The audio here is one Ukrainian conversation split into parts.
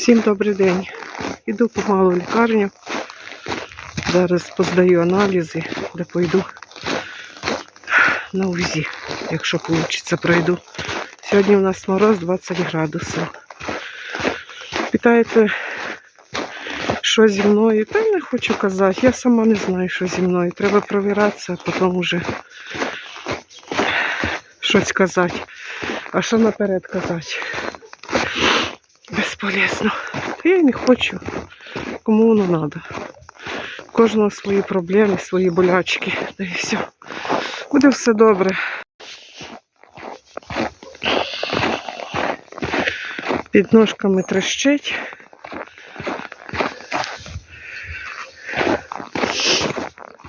Всім добрий день. Іду помалу в лікарню. Зараз поздаю аналізи, де пойду на УЗІ, якщо вийде, пройду. Сьогодні у нас мороз 20 градусів. Питаєте, що зі мною? Та й не хочу казати. Я сама не знаю, що зі мною. Треба провіратися, а потім уже щось казати. А що наперед казати? Безполезно. Я не хочу. Кому воно треба. У кожного свої проблеми, свої болячки. Та і все. Буде все добре. Під ножками трещить.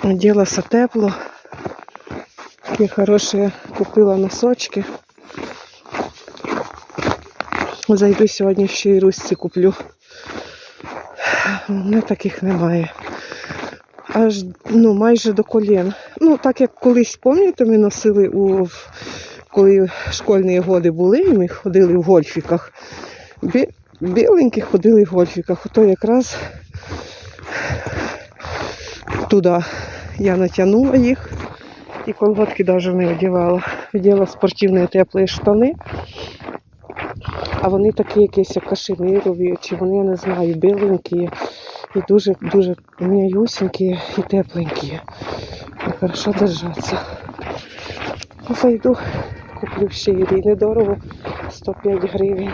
Оделася тепло. Такі хороші купила носочки. Зайду сьогодні ще й русці куплю. У мене таких немає. Аж ну, майже до колін. Ну, так як колись, пам'ятаєте, ми носили у коли школьні годи були, і ми ходили в гольфіках. Бі, біленькі ходили в гольфіках. Ото якраз туди я натягнула їх. І колготки навіть не одягала. Одягала спортивні теплі штани. А вони такі якісь як кашемірові, чи вони, я не знаю, біленькі і дуже-дуже м'яюсенькі і тепленькі. І хорошо держаться. Зайду, куплю ще її недорого, 105 гривень.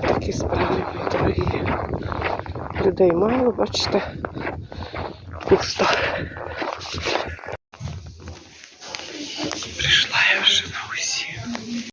Такі справи мої дорогі. Людей мало, бачите, пусто. Прийшла я вже на